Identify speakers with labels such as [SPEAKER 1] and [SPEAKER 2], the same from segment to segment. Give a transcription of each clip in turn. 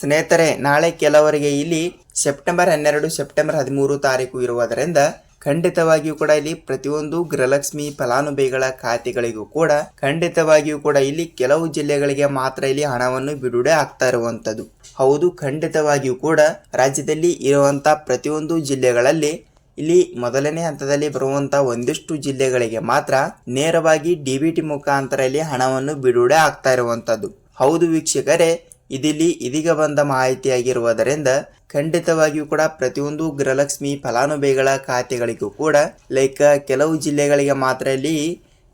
[SPEAKER 1] ಸ್ನೇಹಿತರೆ, ನಾಳೆ ಕೆಲವರಿಗೆ ಇಲ್ಲಿ ಸೆಪ್ಟೆಂಬರ್ ಹನ್ನೆರಡು, ಸೆಪ್ಟೆಂಬರ್ ಹದಿಮೂರು ತಾರೀಕು ಇರುವುದರಿಂದ ಖಂಡಿತವಾಗಿಯೂ ಕೂಡ ಇಲ್ಲಿ ಪ್ರತಿಯೊಂದು ಗೃಹಲಕ್ಷ್ಮಿ ಫಲಾನುಭವಿಗಳ ಖಾತೆಗಳಿಗೂ ಕೂಡ ಖಂಡಿತವಾಗಿಯೂ ಕೂಡ ಇಲ್ಲಿ ಕೆಲವು ಜಿಲ್ಲೆಗಳಿಗೆ ಮಾತ್ರ ಇಲ್ಲಿ ಹಣವನ್ನು ಬಿಡುಗಡೆ ಆಗ್ತಾ ಇರುವಂತದ್ದು ಹೌದು, ಖಂಡಿತವಾಗಿಯೂ ಕೂಡ ರಾಜ್ಯದಲ್ಲಿ ಇರುವಂತ ಪ್ರತಿಯೊಂದು ಜಿಲ್ಲೆಗಳಲ್ಲಿ ಇಲ್ಲಿ ಮೊದಲನೇ ಹಂತದಲ್ಲಿ ಬರುವಂತ ಒಂದಿಷ್ಟು ಜಿಲ್ಲೆಗಳಿಗೆ ಮಾತ್ರ ನೇರವಾಗಿ ಡಿಬಿಟಿ ಮುಖಾಂತರ ಇಲ್ಲಿ ಹಣವನ್ನು ಬಿಡುಗಡೆ ಆಗ್ತಾ ಇರುವಂತದ್ದು ಹೌದು ವೀಕ್ಷಕರೇ ಇದಿಲ್ಲಿ ಇದೀಗ ಬಂದ ಮಾಹಿತಿಯಾಗಿರುವುದರಿಂದ ಖಂಡಿತವಾಗಿಯೂ ಕೂಡ ಪ್ರತಿಯೊಂದು ಗೃಹಲಕ್ಷ್ಮಿ ಫಲಾನುಭವಿಗಳ ಖಾತೆಗಳಿಗೂ ಕೂಡ ಲೈಕ್ ಕೆಲವು ಜಿಲ್ಲೆಗಳಿಗೆ ಮಾತ್ರ ಇಲ್ಲಿ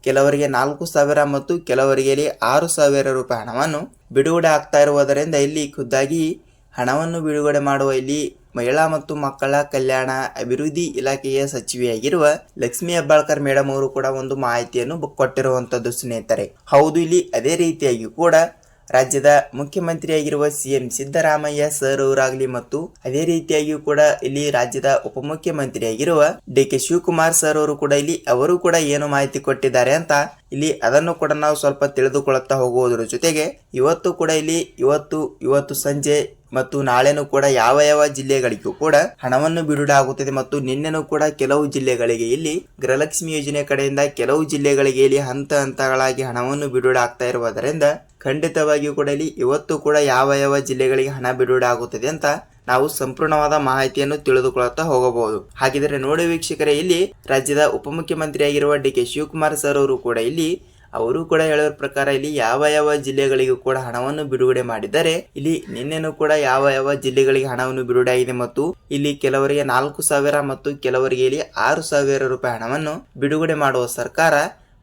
[SPEAKER 1] ಕೆಲವರಿಗೆ ನಾಲ್ಕು ಸಾವಿರ ಮತ್ತು ಕೆಲವರಿಗೆ ಇಲ್ಲಿ ಆರು ಸಾವಿರ ರೂಪಾಯಿ ಹಣವನ್ನು ಬಿಡುಗಡೆ ಆಗ್ತಾ ಇರುವುದರಿಂದ ಇಲ್ಲಿ ಖುದ್ದಾಗಿ ಹಣವನ್ನು ಬಿಡುಗಡೆ ಮಾಡುವ ಇಲ್ಲಿ ಮಹಿಳಾ ಮತ್ತು ಮಕ್ಕಳ ಕಲ್ಯಾಣ ಅಭಿವೃದ್ಧಿ ಇಲಾಖೆಯ ಸಚಿವೆಯಾಗಿರುವ ಲಕ್ಷ್ಮಿ ಹೆಬ್ಬಾಳ್ಕರ್ ಮೇಡಮ್ ಅವರು ಕೂಡ ಒಂದು ಮಾಹಿತಿಯನ್ನು ಕೊಟ್ಟಿರುವಂತದ್ದು ಸ್ನೇಹಿತರೆ. ಹೌದು, ಇಲ್ಲಿ ಅದೇ ರೀತಿಯಾಗಿ ಕೂಡ ರಾಜ್ಯದ ಮುಖ್ಯಮಂತ್ರಿಯಾಗಿರುವ ಸಿಎಂ ಸಿದ್ದರಾಮಯ್ಯ ಸರ್ ಅವರಾಗಲಿ ಮತ್ತು ಅದೇ ರೀತಿಯಾಗಿಯೂ ಕೂಡ ಇಲ್ಲಿ ರಾಜ್ಯದ ಉಪಮುಖ್ಯಮಂತ್ರಿಯಾಗಿರುವ ಡಿ ಕೆ ಶಿವಕುಮಾರ್ ಸರ್ ಅವರು ಕೂಡ ಇಲ್ಲಿ, ಅವರು ಕೂಡ ಏನು ಮಾಹಿತಿ ಕೊಟ್ಟಿದ್ದಾರೆ ಅಂತ ಇಲ್ಲಿ ಅದನ್ನು ಕೂಡ ನಾವು ಸ್ವಲ್ಪ ತಿಳಿದುಕೊಳ್ಳುತ್ತಾ ಹೋಗುವುದರ ಜೊತೆಗೆ ಇವತ್ತು ಕೂಡ ಇಲ್ಲಿ ಇವತ್ತು ಇವತ್ತು ಸಂಜೆ ಮತ್ತು ನಾಳೆನೂ ಕೂಡ ಯಾವ ಯಾವ ಜಿಲ್ಲೆಗಳಿಗೂ ಕೂಡ ಹಣವನ್ನು ಬಿಡುಗಡೆ ಆಗುತ್ತದೆ ಮತ್ತು ನಿನ್ನೆನೂ ಕೂಡ ಕೆಲವು ಜಿಲ್ಲೆಗಳಿಗೆ ಇಲ್ಲಿ ಗೃಹಲಕ್ಷ್ಮಿ ಯೋಜನೆ ಕಡೆಯಿಂದ ಕೆಲವು ಜಿಲ್ಲೆಗಳಿಗೆ ಇಲ್ಲಿ ಹಂತ ಹಂತಗಳಾಗಿ ಹಣವನ್ನು ಬಿಡುಗಡೆ ಆಗ್ತಾ ಇರುವುದರಿಂದ ಖಂಡಿತವಾಗಿಯೂ ಕೂಡ ಇಲ್ಲಿ ಇವತ್ತು ಕೂಡ ಯಾವ ಯಾವ ಜಿಲ್ಲೆಗಳಿಗೆ ಹಣ ಬಿಡುಗಡೆ ಆಗುತ್ತದೆ ಅಂತ ನಾವು ಸಂಪೂರ್ಣವಾದ ಮಾಹಿತಿಯನ್ನು ತಿಳಿದುಕೊಳ್ಳುತ್ತಾ ಹೋಗಬಹುದು. ಹಾಗಿದ್ರೆ ನೋಡಿ ವೀಕ್ಷಕರೇ, ಇಲ್ಲಿ ರಾಜ್ಯದ ಉಪಮುಖ್ಯಮಂತ್ರಿಯಾಗಿರುವ ಡಿ ಕೆ ಶಿವಕುಮಾರ್ ಸರ್ ಅವರು ಕೂಡ ಇಲ್ಲಿ, ಅವರು ಕೂಡ ಹೇಳುವ ಪ್ರಕಾರ ಇಲ್ಲಿ ಯಾವ ಯಾವ ಜಿಲ್ಲೆಗಳಿಗೂ ಕೂಡ ಹಣವನ್ನು ಬಿಡುಗಡೆ ಮಾಡಿದ್ದಾರೆ. ಇಲ್ಲಿ ನಿನ್ನೆನೂ ಕೂಡ ಯಾವ ಯಾವ ಜಿಲ್ಲೆಗಳಿಗೆ ಹಣವನ್ನು ಬಿಡುಗಡೆ ಆಗಿದೆ ಮತ್ತು ಇಲ್ಲಿ ಕೆಲವರಿಗೆ ನಾಲ್ಕು ಸಾವಿರ ಮತ್ತು ಕೆಲವರಿಗೆ ಇಲ್ಲಿ ಆರು ಸಾವಿರ ರೂಪಾಯಿ ಹಣವನ್ನು ಬಿಡುಗಡೆ ಮಾಡುವ ಸರ್ಕಾರ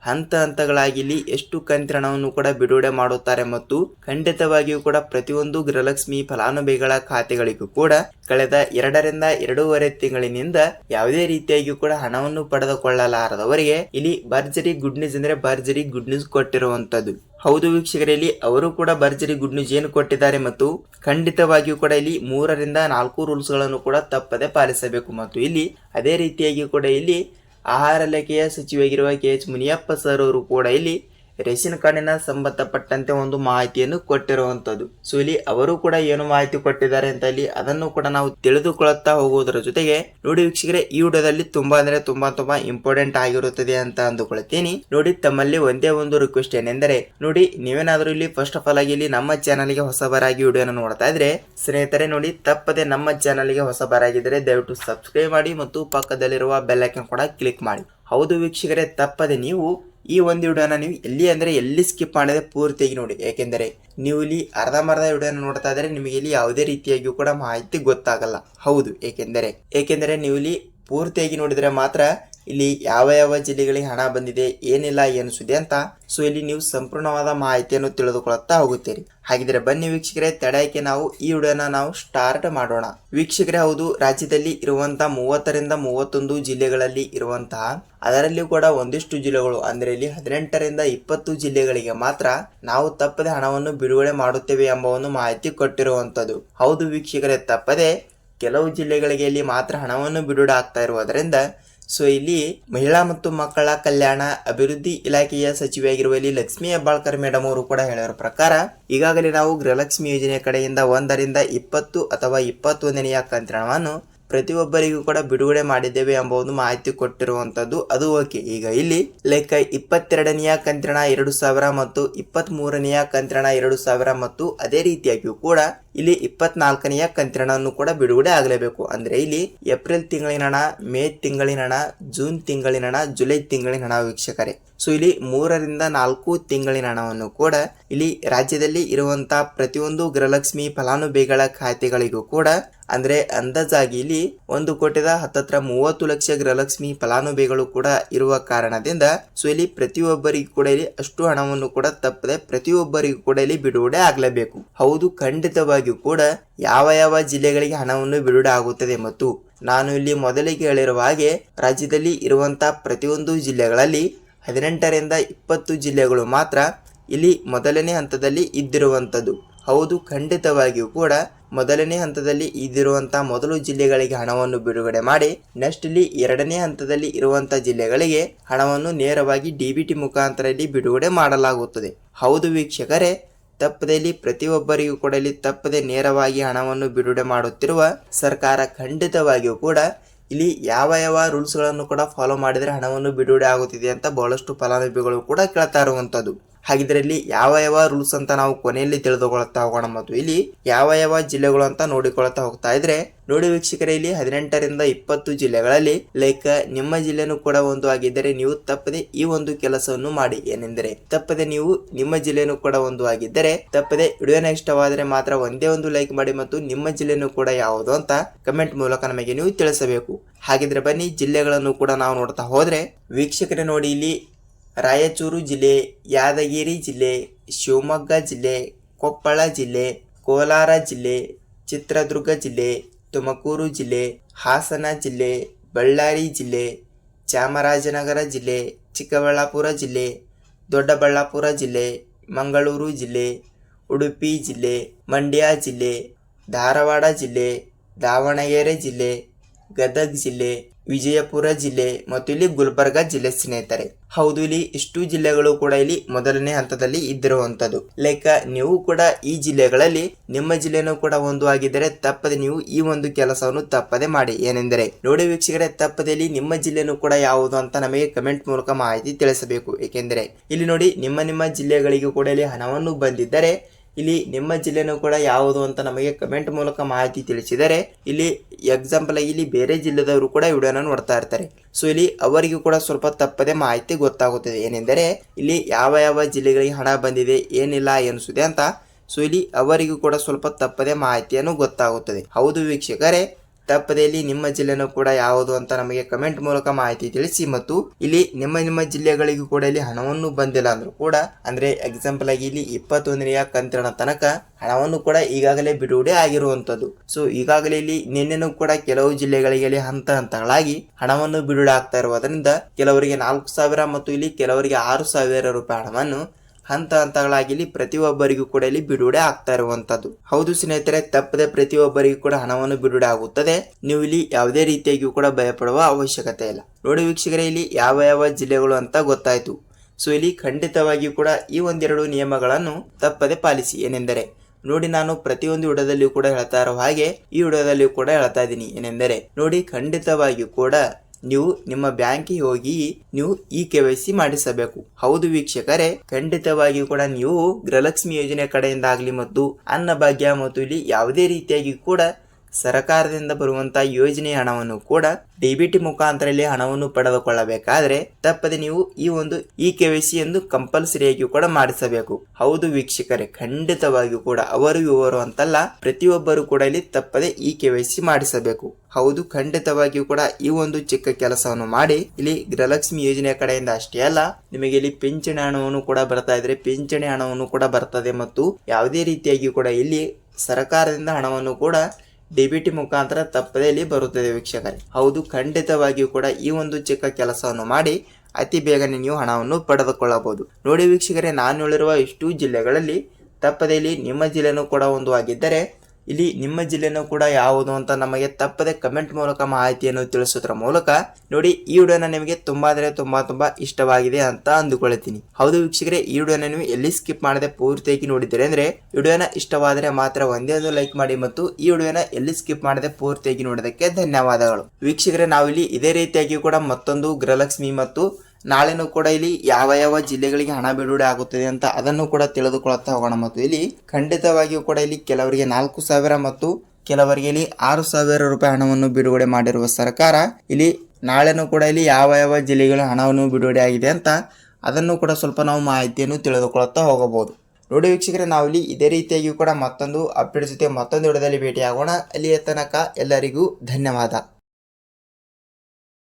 [SPEAKER 1] ಹಂತ ಹಂತಗಳಾಗಿಲ್ಲಿ ಎಷ್ಟು ಕಂತ್ರಣವನ್ನು ಕೂಡ ಬಿಡುಗಡೆ ಮಾಡುತ್ತಾರೆ ಮತ್ತು ಖಂಡಿತವಾಗಿಯೂ ಕೂಡ ಪ್ರತಿಯೊಂದು ಗೃಹಲಕ್ಷ್ಮಿ ಫಲಾನುಭವಿಗಳ ಖಾತೆಗಳಿಗೂ ಕೂಡ ಕಳೆದ ಎರಡರಿಂದ ಎರಡೂವರೆ ತಿಂಗಳಿನಿಂದ ಯಾವುದೇ ರೀತಿಯಾಗಿಯೂ ಕೂಡ ಹಣವನ್ನು ಪಡೆದುಕೊಳ್ಳಲಾರದವರಿಗೆ ಇಲ್ಲಿ ಭರ್ಜರಿ ಗುಡ್ ನ್ಯೂಸ್ ಅಂದ್ರೆ ಭರ್ಜರಿ ಗುಡ್ ನ್ಯೂಸ್ ಕೊಟ್ಟಿರುವಂತದ್ದು ಹೌದು ವೀಕ್ಷಕರಲ್ಲಿ ಅವರು ಕೂಡ ಭರ್ಜರಿ ಗುಡ್ ನ್ಯೂಸ್ ಏನು ಕೊಟ್ಟಿದ್ದಾರೆ ಮತ್ತು ಖಂಡಿತವಾಗಿಯೂ ಕೂಡ ಇಲ್ಲಿ ಮೂರರಿಂದ ನಾಲ್ಕು ರೂಲ್ಸ್ಗಳನ್ನು ಕೂಡ ತಪ್ಪದೆ ಪಾಲಿಸಬೇಕು ಮತ್ತು ಇಲ್ಲಿ ಅದೇ ರೀತಿಯಾಗಿ ಕೂಡ ಇಲ್ಲಿ ಆಹಾರ ಇಲಾಖೆಯ ಸಚಿವರಾಗಿರುವ ಕೆ ಎಚ್ ಮುನಿಯಪ್ಪ ಸರ್ ಅವರು ಕೂಡ ಇಲ್ಲಿ ರೇಷನ್ ಕಾರ್ಡಿನ ಸಂಬಂಧಪಟ್ಟಂತೆ ಒಂದು ಮಾಹಿತಿಯನ್ನು ಕೊಟ್ಟಿರುವಂತದ್ದು ಸೊ ಇಲ್ಲಿ ಅವರು ಕೂಡ ಏನು ಮಾಹಿತಿ ಕೊಟ್ಟಿದ್ದಾರೆ ಅಂತ ಇಲ್ಲಿ ಅದನ್ನು ಕೂಡ ನಾವು ತಿಳಿದುಕೊಳ್ಳುತ್ತಾ ಹೋಗುವುದರ ಜೊತೆಗೆ ನೋಡಿ ವೀಕ್ಷಕರೇ, ಈ ವಿಡಿಯೋದಲ್ಲಿ ತುಂಬಾ ಅಂದ್ರೆ ತುಂಬಾ ತುಂಬಾ ಇಂಪಾರ್ಟೆಂಟ್ ಆಗಿರುತ್ತದೆ ಅಂತ ಅಂದುಕೊಳ್ತೀನಿ ನೋಡಿ, ತಮ್ಮಲ್ಲಿ ಒಂದೇ ಒಂದು ರಿಕ್ವೆಸ್ಟ್ ಏನೆಂದರೆ, ನೋಡಿ, ನೀವೇನಾದ್ರೂ ಇಲ್ಲಿ ಫಸ್ಟ್ ಆಫ್ ಆಲ್ ಆಗಿ ಇಲ್ಲಿ ನಮ್ಮ ಚಾನಲ್ಗೆ ಹೊಸಬರಾಗಿ ವಿಡಿಯೋನ ನೋಡ್ತಾ ಇದ್ರೆ, ಸ್ನೇಹಿತರೆ, ನೋಡಿ, ತಪ್ಪದೆ ನಮ್ಮ ಚಾನಲ್ಗೆ ಹೊಸಬರಾಗಿದ್ದರೆ ದಯವಿಟ್ಟು ಸಬ್ಸ್ಕ್ರೈಬ್ ಮಾಡಿ ಮತ್ತು ಪಕ್ಕದಲ್ಲಿರುವ ಬೆಲ್ ಐಕನ್ ಕೂಡ ಕ್ಲಿಕ್ ಮಾಡಿ. ಹೌದು ವೀಕ್ಷಕರೇ, ತಪ್ಪದೆ ನೀವು ಈ ಒಂದು ವಿಡಿಯೋನ ನೀವು ಎಲ್ಲಿ ಅಂದರೆ ಎಲ್ಲಿ ಸ್ಕಿಪ್ ಮಾಡದೆ ಪೂರ್ತಿಯಾಗಿ ನೋಡಿ. ಏಕೆಂದರೆ ನೀವು ಇಲ್ಲಿ ಅರ್ಧಂಬರ್ಧ ವಿಡಿಯೋನ ನೋಡ್ತಾ ಇದ್ರೆ ನಿಮಗೆ ಇಲ್ಲಿ ಯಾವುದೇ ರೀತಿಯಾಗಿಯೂ ಕೂಡ ಮಾಹಿತಿ ಗೊತ್ತಾಗಲ್ಲ. ಹೌದು, ಏಕೆಂದರೆ ಏಕೆಂದರೆ ನೀವು ಇಲ್ಲಿ ಪೂರ್ತಿಯಾಗಿ ನೋಡಿದರೆ ಮಾತ್ರ ಇಲ್ಲಿ ಯಾವ ಯಾವ ಜಿಲ್ಲೆಗಳಿಗೆ ಹಣ ಬಂದಿದೆ, ಏನಿಲ್ಲ, ಏನು ಸುದ್ದಿ ಅಂತ ಸೊ ಇಲ್ಲಿ ನೀವು ಸಂಪೂರ್ಣವಾದ ಮಾಹಿತಿಯನ್ನು ತಿಳಿದುಕೊಳ್ಳುತ್ತಾ ಹೋಗುತ್ತೀರಿ. ಹಾಗಿದ್ರೆ ಬನ್ನಿ ವೀಕ್ಷಕರೇ ತಡೆಯಕ್ಕೆ ನಾವು ಈ ವಿಡಿಯೋನ ನಾವು ಸ್ಟಾರ್ಟ್ ಮಾಡೋಣ. ವೀಕ್ಷಕರೇ, ಹೌದು, ರಾಜ್ಯದಲ್ಲಿ ಇರುವಂತಹ ಮೂವತ್ತರಿಂದ ಮೂವತ್ತೊಂದು ಜಿಲ್ಲೆಗಳಲ್ಲಿ ಇರುವಂತಹ ಅದರಲ್ಲಿ ಕೂಡ ಒಂದಿಷ್ಟು ಜಿಲ್ಲೆಗಳು, ಅಂದ್ರೆ ಇಲ್ಲಿ ಹದಿನೆಂಟರಿಂದ ಇಪ್ಪತ್ತು ಜಿಲ್ಲೆಗಳಿಗೆ ಮಾತ್ರ ನಾವು ತಪ್ಪದೆ ಹಣವನ್ನು ಬಿಡುಗಡೆ ಮಾಡುತ್ತೇವೆ ಎಂಬ ಒಂದು ಮಾಹಿತಿ ಕೊಟ್ಟಿರುವಂತದ್ದು ಹೌದು ವೀಕ್ಷಕರೇ, ತಪ್ಪದೆ ಕೆಲವು ಜಿಲ್ಲೆಗಳಿಗೆ ಇಲ್ಲಿ ಮಾತ್ರ ಹಣವನ್ನು ಬಿಡುಗಡೆ ಆಗ್ತಾ ಇರುವುದರಿಂದ ಸೊ ಇಲ್ಲಿ ಮಹಿಳಾ ಮತ್ತು ಮಕ್ಕಳ ಕಲ್ಯಾಣ ಅಭಿವೃದ್ಧಿ ಇಲಾಖೆಯ ಸಚಿವೆಯಾಗಿರುವ ಇಲ್ಲಿ ಲಕ್ಷ್ಮೀ ಹೆಬ್ಬಾಳ್ಕರ್ ಮೇಡಮ್ ಅವರು ಕೂಡ ಹೇಳಿರೋ ಪ್ರಕಾರ, ಈಗಾಗಲೇ ನಾವು ಗೃಹಲಕ್ಷ್ಮಿ ಯೋಜನೆ ಕಡೆಯಿಂದ ಒಂದರಿಂದ ಇಪ್ಪತ್ತು ಅಥವಾ ಇಪ್ಪತ್ತೊಂದನೆಯ ಕಂತ್ರಣವನ್ನು ಪ್ರತಿಯೊಬ್ಬರಿಗೂ ಕೂಡ ಬಿಡುಗಡೆ ಮಾಡಿದ್ದೇವೆ ಎಂಬ ಒಂದು ಮಾಹಿತಿ ಕೊಟ್ಟಿರುವಂತದ್ದು ಅದು ಓಕೆ. ಈಗ ಇಲ್ಲಿ ಲೈಕ್ ಇಪ್ಪತ್ತೆರಡನೆಯ ಕಂತ್ರಣ ಎರಡು ಸಾವಿರ ಮತ್ತು ಇಪ್ಪತ್ತ್ ಮೂರನೆಯ ಕಂತ್ರಣ ಎರಡು ಸಾವಿರ ಮತ್ತು ಅದೇ ರೀತಿಯಾಗಿಯೂ ಕೂಡ ಇಲ್ಲಿ ಇಪ್ಪತ್ನಾಲ್ಕನೆಯ ಕಂತಿನಣವನ್ನು ಕೂಡ ಬಿಡುಗಡೆ ಆಗಲೇಬೇಕು. ಅಂದ್ರೆ ಇಲ್ಲಿ ಏಪ್ರಿಲ್ ತಿಂಗಳಿನ ಹಣ ಮೇ ತಿಂಗಳಿನ ಹಣ ಜೂನ್ ತಿಂಗಳಿನ ಹಣ ಜುಲೈ ತಿಂಗಳಿನ ಹಣ ವೀಕ್ಷಕರೇ. ಸೊ ಇಲ್ಲಿ ಮೂರರಿಂದ ನಾಲ್ಕು ತಿಂಗಳಿನ ಹಣವನ್ನು ಕೂಡ ಇಲ್ಲಿ ರಾಜ್ಯದಲ್ಲಿ ಇರುವಂತಹ ಪ್ರತಿಯೊಂದು ಗೃಹಲಕ್ಷ್ಮಿ ಫಲಾನುಭವಿಗಳ ಖಾತೆಗಳಿಗೂ ಕೂಡ ಅಂದ್ರೆ ಅಂದಾಜಾಗಿ ಇಲ್ಲಿ ಒಂದು ಕೋಟಿದ ಹತ್ತತ್ರ ಮೂವತ್ತು ಲಕ್ಷ ಗೃಹಲಕ್ಷ್ಮಿ ಫಲಾನುಭವಿಗಳು ಕೂಡ ಇರುವ ಕಾರಣದಿಂದ ಸೊ ಇಲ್ಲಿ ಪ್ರತಿಯೊಬ್ಬರಿಗೂ ಕೂಡ ಇಲ್ಲಿ ಅಷ್ಟು ಹಣವನ್ನು ಕೂಡ ತಪ್ಪದೆ ಪ್ರತಿಯೊಬ್ಬರಿಗೂ ಕೂಡ ಇಲ್ಲಿ ಬಿಡುಗಡೆ ಆಗಲೇಬೇಕು. ಹೌದು ಖಂಡಿತವಾಗಿಯೂ ಕೂಡ ಯಾವ ಯಾವ ಜಿಲ್ಲೆಗಳಿಗೆ ಹಣವನ್ನು ಬಿಡುಗಡೆ ಆಗುತ್ತದೆ ಮತ್ತು ನಾನು ಇಲ್ಲಿ ಮೊದಲಿಗೆ ಹೇಳಿರುವ ಹಾಗೆ ರಾಜ್ಯದಲ್ಲಿ ಇರುವಂತಹ ಪ್ರತಿಯೊಂದು ಜಿಲ್ಲೆಗಳಲ್ಲಿ ಹದಿನೆಂಟರಿಂದ ಇಪ್ಪತ್ತು ಜಿಲ್ಲೆಗಳು ಮಾತ್ರ ಇಲ್ಲಿ ಮೊದಲನೇ ಹಂತದಲ್ಲಿ ಇದ್ದಿರುವಂಥದ್ದು. ಹೌದು, ಖಂಡಿತವಾಗಿಯೂ ಕೂಡ ಮೊದಲನೇ ಹಂತದಲ್ಲಿ ಇದ್ದಿರುವಂತಹ ಮೊದಲು ಜಿಲ್ಲೆಗಳಿಗೆ ಹಣವನ್ನು ಬಿಡುಗಡೆ ಮಾಡಿ ನೆಕ್ಸ್ಟ್ ಇಲ್ಲಿ ಎರಡನೇ ಹಂತದಲ್ಲಿ ಇರುವಂತಹ ಜಿಲ್ಲೆಗಳಿಗೆ ಹಣವನ್ನು ನೇರವಾಗಿ ಡಿ ಬಿ ಟಿ ಮುಖಾಂತರ ಇಲ್ಲಿ ಬಿಡುಗಡೆ ಮಾಡಲಾಗುತ್ತದೆ. ಹೌದು ವೀಕ್ಷಕರೇ ತಪ್ಪದೆ ಇಲ್ಲಿ ಪ್ರತಿಯೊಬ್ಬರಿಗೂ ಕೂಡ ಇಲ್ಲಿ ತಪ್ಪದೆ ನೇರವಾಗಿ ಹಣವನ್ನು ಬಿಡುಗಡೆ ಮಾಡುತ್ತಿರುವ ಸರ್ಕಾರ ಖಂಡಿತವಾಗಿಯೂ ಕೂಡ ಇಲ್ಲಿ ಯಾವ ಯಾವ ರೂಲ್ಸ್ಗಳನ್ನು ಕೂಡ ಫಾಲೋ ಮಾಡಿದರೆ ಹಣವನ್ನು ಬಿಡುಗಡೆ ಆಗುತ್ತಿದೆ ಅಂತ ಬಹಳಷ್ಟು ಫಲಾನುಭವಿಗಳು ಕೂಡ ಕೇಳ್ತಾ ಇರುವಂಥದ್ದು ಹಾಗಿದ್ರೆ ಇಲ್ಲಿ ಯಾವ ಯಾವ ರೂಲ್ಸ್ ಅಂತ ನಾವು ಕೊನೆಯಲ್ಲಿ ತಿಳಿದುಕೊಳ್ಳುತ್ತಾ ಹೋಗೋಣ ಮತ್ತು ಇಲ್ಲಿ ಯಾವ ಯಾವ ಜಿಲ್ಲೆಗಳು ಅಂತ ನೋಡಿಕೊಳ್ತಾ ಹೋಗ್ತಾ ಇದ್ರೆ, ನೋಡಿ ವೀಕ್ಷಕರೇ, ಇಲ್ಲಿ ಹದಿನೆಂಟರಿಂದ ಇಪ್ಪತ್ತು ಜಿಲ್ಲೆಗಳಲ್ಲಿ ಲೈಕ್ ನಿಮ್ಮ ಜಿಲ್ಲೆನೂ ಕೂಡ ಒಂದು ಆಗಿದ್ದರೆ ನೀವು ತಪ್ಪದೆ ಈ ಒಂದು ಕೆಲಸವನ್ನು ಮಾಡಿ. ಏನೆಂದರೆ, ತಪ್ಪದೆ ನೀವು ನಿಮ್ಮ ಜಿಲ್ಲೆನೂ ಕೂಡ ಒಂದು ಆಗಿದ್ದರೆ, ತಪ್ಪದೆ ವಿಡಿಯೋನ ಇಷ್ಟವಾದರೆ ಮಾತ್ರ ಒಂದೇ ಒಂದು ಲೈಕ್ ಮಾಡಿ ಮತ್ತು ನಿಮ್ಮ ಜಿಲ್ಲೆನೂ ಕೂಡ ಯಾವುದು ಅಂತ ಕಮೆಂಟ್ ಮೂಲಕ ನಮಗೆ ನೀವು ತಿಳಿಸಬೇಕು. ಹಾಗಿದ್ರೆ ಬನ್ನಿ, ಜಿಲ್ಲೆಗಳನ್ನು ಕೂಡ ನಾವು ನೋಡ್ತಾ ಹೋದ್ರೆ, ವೀಕ್ಷಕರೇ ನೋಡಿ, ಇಲ್ಲಿ ರಾಯಚೂರು ಜಿಲ್ಲೆ, ಯಾದಗಿರಿ ಜಿಲ್ಲೆ, ಶಿವಮೊಗ್ಗ ಜಿಲ್ಲೆ, ಕೊಪ್ಪಳ ಜಿಲ್ಲೆ, ಕೋಲಾರ ಜಿಲ್ಲೆ, ಚಿತ್ರದುರ್ಗ ಜಿಲ್ಲೆ, ತುಮಕೂರು ಜಿಲ್ಲೆ, ಹಾಸನ ಜಿಲ್ಲೆ, ಬಳ್ಳಾರಿ ಜಿಲ್ಲೆ, ಚಾಮರಾಜನಗರ ಜಿಲ್ಲೆ, ಚಿಕ್ಕಬಳ್ಳಾಪುರ ಜಿಲ್ಲೆ, ದೊಡ್ಡಬಳ್ಳಾಪುರ ಜಿಲ್ಲೆ, ಮಂಗಳೂರು ಜಿಲ್ಲೆ, ಉಡುಪಿ ಜಿಲ್ಲೆ, ಮಂಡ್ಯ ಜಿಲ್ಲೆ, ಧಾರವಾಡ ಜಿಲ್ಲೆ, ದಾವಣಗೆರೆ ಜಿಲ್ಲೆ, ಗದಗ ಜಿಲ್ಲೆ. ವಿಜಯಪುರ ಜಿಲ್ಲೆ ಮತ್ತು ಇಲ್ಲಿ ಗುಲ್ಬರ್ಗ ಜಿಲ್ಲೆ ಸ್ನೇಹಿತರೆ. ಹೌದು, ಇಲ್ಲಿ ಇಷ್ಟು ಜಿಲ್ಲೆಗಳು ಕೂಡ ಇಲ್ಲಿ ಮೊದಲನೇ ಹಂತದಲ್ಲಿ ಇದ್ದಿರುವಂತದ್ದು ಲೈಕ್ ನೀವು ಕೂಡ ಈ ಜಿಲ್ಲೆಗಳಲ್ಲಿ ನಿಮ್ಮ ಜಿಲ್ಲೆನೂ ಕೂಡ ಒಂದು ಆಗಿದ್ದರೆ ತಪ್ಪದೆ ನೀವು ಈ ಒಂದು ಕೆಲಸವನ್ನು ತಪ್ಪದೆ ಮಾಡಿ. ಏನೆಂದರೆ, ನೋಡಿ ವೀಕ್ಷಕರೇ, ತಪ್ಪದೆ ಇಲ್ಲಿ ನಿಮ್ಮ ಜಿಲ್ಲೆನೂ ಕೂಡ ಯಾವುದು ಅಂತ ನಮಗೆ ಕಮೆಂಟ್ ಮೂಲಕ ಮಾಹಿತಿ ತಿಳಿಸಬೇಕು. ಏಕೆಂದರೆ, ಇಲ್ಲಿ ನೋಡಿ ನಿಮ್ಮ ನಿಮ್ಮ ಜಿಲ್ಲೆಗಳಿಗೂ ಕೂಡ ಇಲ್ಲಿ ಹಣವನ್ನು ಬಂದಿದ್ದರೆ ಇಲ್ಲಿ ನಿಮ್ಮ ಜಿಲ್ಲೆನೂ ಕೂಡ ಯಾವುದು ಅಂತ ನಮಗೆ ಕಮೆಂಟ್ ಮೂಲಕ ಮಾಹಿತಿ ತಿಳಿಸಿದರೆ ಇಲ್ಲಿ ಎಕ್ಸಾಂಪಲ್ ಆಗಿ ಇಲ್ಲಿ ಬೇರೆ ಜಿಲ್ಲೆದವರು ಕೂಡ ವಿಡಿಯೋನ ನೋಡ್ತಾ ಇರ್ತಾರೆ. ಸೊ ಇಲ್ಲಿ ಅವರಿಗೂ ಕೂಡ ಸ್ವಲ್ಪ ತಪ್ಪದೆ ಮಾಹಿತಿ ಗೊತ್ತಾಗುತ್ತದೆ. ಏನೆಂದರೆ ಇಲ್ಲಿ ಯಾವ ಯಾವ ಜಿಲ್ಲೆಗಳಿಗೆ ಹಣ ಬಂದಿದೆ, ಏನಿಲ್ಲ ಎನಿಸುತ್ತೆ ಅಂತ. ಸೊ ಇಲ್ಲಿ ಅವರಿಗೂ ಕೂಡ ಸ್ವಲ್ಪ ತಪ್ಪದೆ ಮಾಹಿತಿಯನ್ನು ಗೊತ್ತಾಗುತ್ತದೆ. ಹೌದು ವೀಕ್ಷಕರೇ ತಪ್ಪದೆ ಇಲ್ಲಿ ನಿಮ್ಮ ಜಿಲ್ಲೆನೂ ಕೂಡ ಯಾವುದು ಅಂತ ನಮಗೆ ಕಮೆಂಟ್ ಮೂಲಕ ಮಾಹಿತಿ ತಿಳಿಸಿ ಮತ್ತು ಇಲ್ಲಿ ನಿಮ್ಮ ನಿಮ್ಮ ಜಿಲ್ಲೆಗಳಿಗೂ ಕೂಡ ಇಲ್ಲಿ ಹಣವನ್ನು ಬಂದಿಲ್ಲ ಅಂದ್ರೂ ಕೂಡ, ಅಂದ್ರೆ ಎಕ್ಸಾಂಪಲ್ ಆಗಿ ಇಲ್ಲಿ ಇಪ್ಪತ್ತೊಂದನೆಯ ಕಂತಿನ ತನಕ ಹಣವನ್ನು ಕೂಡ ಈಗಾಗಲೇ ಬಿಡುಗಡೆ ಆಗಿರುವಂತದ್ದು ಸೊ ಈಗಾಗಲೇ ಇಲ್ಲಿ ನಿನ್ನೆನೂ ಕೂಡ ಕೆಲವು ಜಿಲ್ಲೆಗಳಿಗೆ ಹಂತ ಹಂತಗಳಾಗಿ ಹಣವನ್ನು ಬಿಡುಗಡೆ ಆಗ್ತಾ ಇರುವುದರಿಂದ ಕೆಲವರಿಗೆ ನಾಲ್ಕು ಸಾವಿರ ಮತ್ತು ಇಲ್ಲಿ ಕೆಲವರಿಗೆ ಆರು ಸಾವಿರ ರೂಪಾಯಿ ಹಣವನ್ನು ಹಂತ ಹಂತಗಳಾಗಿ ಇಲ್ಲಿ ಪ್ರತಿಯೊಬ್ಬರಿಗೂ ಕೂಡ ಇಲ್ಲಿ ಬಿಡುಗಡೆ ಆಗ್ತಾ ಇರುವಂತದ್ದು. ಹೌದು ಸ್ನೇಹಿತರೆ, ತಪ್ಪದೆ ಪ್ರತಿಯೊಬ್ಬರಿಗೂ ಕೂಡ ಹಣವನ್ನು ಬಿಡುಗಡೆ ಆಗುತ್ತದೆ. ನೀವು ಇಲ್ಲಿ ಯಾವುದೇ ರೀತಿಯಾಗಿಯೂ ಕೂಡ ಭಯಪಡುವ ಅವಶ್ಯಕತೆ ಇಲ್ಲ. ನೋಡಿ ವೀಕ್ಷಕರೇ, ಇಲ್ಲಿ ಯಾವ ಯಾವ ಜಿಲ್ಲೆಗಳು ಅಂತ ಗೊತ್ತಾಯ್ತು. ಸೊ ಇಲ್ಲಿ ಖಂಡಿತವಾಗಿಯೂ ಕೂಡ ಈ ಒಂದೆರಡು ನಿಯಮಗಳನ್ನು ತಪ್ಪದೆ ಪಾಲಿಸಿ. ಏನೆಂದರೆ, ನೋಡಿ ನಾನು ಪ್ರತಿಯೊಂದು ವಿಡಿಯೋದಲ್ಲಿಯೂ ಕೂಡ ಹೇಳ್ತಾ ಇರೋ ಹಾಗೆ ಈ ವಿಡಿಯೋದಲ್ಲಿಯೂ ಕೂಡ ಹೇಳ್ತಾ ಇದ್ದೀನಿ. ಏನೆಂದರೆ, ನೋಡಿ ಖಂಡಿತವಾಗಿಯೂ ಕೂಡ ನೀವು ನಿಮ್ಮ ಬ್ಯಾಂಕಿಗೆ ಹೋಗಿ ನೀವು ಇ ಕೆ ಮಾಡಿಸಬೇಕು. ಹೌದು ವೀಕ್ಷಕರೇ ಖಂಡಿತವಾಗಿಯೂ ಕೂಡ ನೀವು ಗೃಹಲಕ್ಷ್ಮಿ ಯೋಜನೆ ಕಡೆಯಿಂದ ಆಗಲಿ ಮತ್ತು ಅನ್ನಭಾಗ್ಯ ಮತ್ತು ಇಲ್ಲಿ ಯಾವುದೇ ರೀತಿಯಾಗಿ ಕೂಡ ಸರ್ಕಾರದಿಂದ ಬರುವಂತಹ ಯೋಜನೆ ಹಣವನ್ನು ಕೂಡ ಡಿಬಿಟಿ ಮುಖಾಂತರ ಇಲ್ಲಿ ಹಣವನ್ನು ಪಡೆದುಕೊಳ್ಳಬೇಕಾದ್ರೆ ತಪ್ಪದೆ ನೀವು ಈ ಒಂದು ಇ ಕೆ ವೈ ಸಿ ಎಂದು ಕಂಪಲ್ಸರಿಯಾಗಿ ಕೂಡ ಮಾಡಿಸಬೇಕು. ಹೌದು ವೀಕ್ಷಕರೇ, ಖಂಡಿತವಾಗಿಯೂ ಕೂಡ ಅವರು ಇವರು ಅಂತಲ್ಲ, ಪ್ರತಿಯೊಬ್ಬರು ಕೂಡ ಇಲ್ಲಿ ತಪ್ಪದೆ ಇ ಕೆ ವೈ ಮಾಡಿಸಬೇಕು. ಹೌದು, ಖಂಡಿತವಾಗಿಯೂ ಕೂಡ ಈ ಒಂದು ಚಿಕ್ಕ ಕೆಲಸವನ್ನು ಮಾಡಿ ಇಲ್ಲಿ ಗೃಹಲಕ್ಷ್ಮಿ ಯೋಜನೆ ಕಡೆಯಿಂದ ಅಷ್ಟೇ ಅಲ್ಲ, ನಿಮಗೆ ಇಲ್ಲಿ ಪಿಂಚಣಿ ಹಣವನ್ನು ಕೂಡ ಬರ್ತಾ ಇದ್ರೆ ಪಿಂಚಣಿ ಹಣವನ್ನು ಕೂಡ ಬರ್ತದೆ ಮತ್ತು ಯಾವುದೇ ರೀತಿಯಾಗಿ ಕೂಡ ಇಲ್ಲಿ ಸರಕಾರದಿಂದ ಹಣವನ್ನು ಕೂಡ ಡಿಬಿಟಿ ಮುಖಾಂತರ ತಪ್ಪದೇ ಬರುತ್ತದೆ ವೀಕ್ಷಕರೇ. ಹೌದು, ಖಂಡಿತವಾಗಿಯೂ ಕೂಡ ಈ ಒಂದು ಚಿಕ್ಕ ಕೆಲಸವನ್ನು ಮಾಡಿ ಅತಿ ಬೇಗನೆ ನೀವು ಹಣವನ್ನು ಪಡೆದುಕೊಳ್ಳಬಹುದು. ನೋಡಿ ವೀಕ್ಷಕರೇ, ನಾನು ಹೇಳಿರುವ ಇಷ್ಟು ಜಿಲ್ಲೆಗಳಲ್ಲಿ ತಪ್ಪದೇ ಇಲ್ಲಿ ನಿಮ್ಮ ಜಿಲ್ಲೆನೂ ಕೂಡ ಒಂದು ಆಗಿದ್ದರೆ ಇಲ್ಲಿ ನಿಮ್ಮ ಜಿಲ್ಲೆನೂ ಕೂಡ ಯಾವುದು ಅಂತ ನಮಗೆ ತಪ್ಪದೆ ಕಮೆಂಟ್ ಮೂಲಕ ಮಾಹಿತಿಯನ್ನು ತಿಳಿಸೋದ್ರ ಮೂಲಕ ನೋಡಿ ಈ ವಿಡಿಯೋನ ನಿಮಗೆ ತುಂಬಾ ಅಂದರೆ ತುಂಬಾ ತುಂಬಾ ಇಷ್ಟವಾಗಿದೆ ಅಂತ ಅಂದುಕೊಳ್ತೀನಿ. ಹೌದು ವೀಕ್ಷಕರೇ, ಈ ವಿಡಿಯೋನ ನೀವು ಎಲ್ಲಿ ಸ್ಕಿಪ್ ಮಾಡದೆ ಪೂರ್ತಿಯಾಗಿ ನೋಡಿದ್ದೀರಿ ಅಂದ್ರೆ ವಿಡಿಯೋನ ಇಷ್ಟವಾದರೆ ಮಾತ್ರ ಒಂದೇ ಒಂದು ಲೈಕ್ ಮಾಡಿ ಮತ್ತು ಈ ವಿಡಿಯೋನ ಎಲ್ಲಿ ಸ್ಕಿಪ್ ಮಾಡದೆ ಪೂರ್ತಿಯಾಗಿ ನೋಡೋದಕ್ಕೆ ಧನ್ಯವಾದಗಳು. ವೀಕ್ಷಕರೇ, ನಾವಿಲ್ಲಿ ಇದೇ ರೀತಿಯಾಗಿ ಕೂಡ ಮತ್ತೊಂದು ಗೃಹಲಕ್ಷ್ಮಿ ಮತ್ತು ನಾಳೆನೂ ಕೂಡ ಇಲ್ಲಿ ಯಾವ ಯಾವ ಜಿಲ್ಲೆಗಳಿಗೆ ಹಣ ಬಿಡುಗಡೆ ಆಗುತ್ತದೆ ಅಂತ ಅದನ್ನು ಕೂಡ ತಿಳಿದುಕೊಳ್ಳುತ್ತಾ ಹೋಗೋಣ. ಮತ್ತು ಇಲ್ಲಿ ಖಂಡಿತವಾಗಿಯೂ ಕೂಡ ಇಲ್ಲಿ ಕೆಲವರಿಗೆ ನಾಲ್ಕು ಸಾವಿರ ಮತ್ತು ಕೆಲವರಿಗೆ ಇಲ್ಲಿ ಆರು ಸಾವಿರ ರೂಪಾಯಿ ಹಣವನ್ನು ಬಿಡುಗಡೆ ಮಾಡಿರುವ ಸರ್ಕಾರ ಇಲ್ಲಿ ನಾಳೆನೂ ಕೂಡ ಇಲ್ಲಿ ಯಾವ ಯಾವ ಜಿಲ್ಲೆಗಳ ಹಣವನ್ನು ಬಿಡುಗಡೆ ಆಗಿದೆ ಅಂತ ಅದನ್ನು ಕೂಡ ಸ್ವಲ್ಪ ನಾವು ಮಾಹಿತಿಯನ್ನು ತಿಳಿದುಕೊಳ್ಳುತ್ತಾ ಹೋಗಬಹುದು. ನೋಡಿ ವೀಕ್ಷಕರೇ ಇಲ್ಲಿ ಇದೇ ರೀತಿಯಾಗಿಯೂ ಕೂಡ ಮತ್ತೊಂದು ಅಪ್ಡೇಟ್ ಜೊತೆ ಮತ್ತೊಂದು ವಿಡಿಯೋದಲ್ಲಿ ಭೇಟಿಯಾಗೋಣ. ಅಲ್ಲಿಯ ತನಕ ಎಲ್ಲರಿಗೂ ಧನ್ಯವಾದ.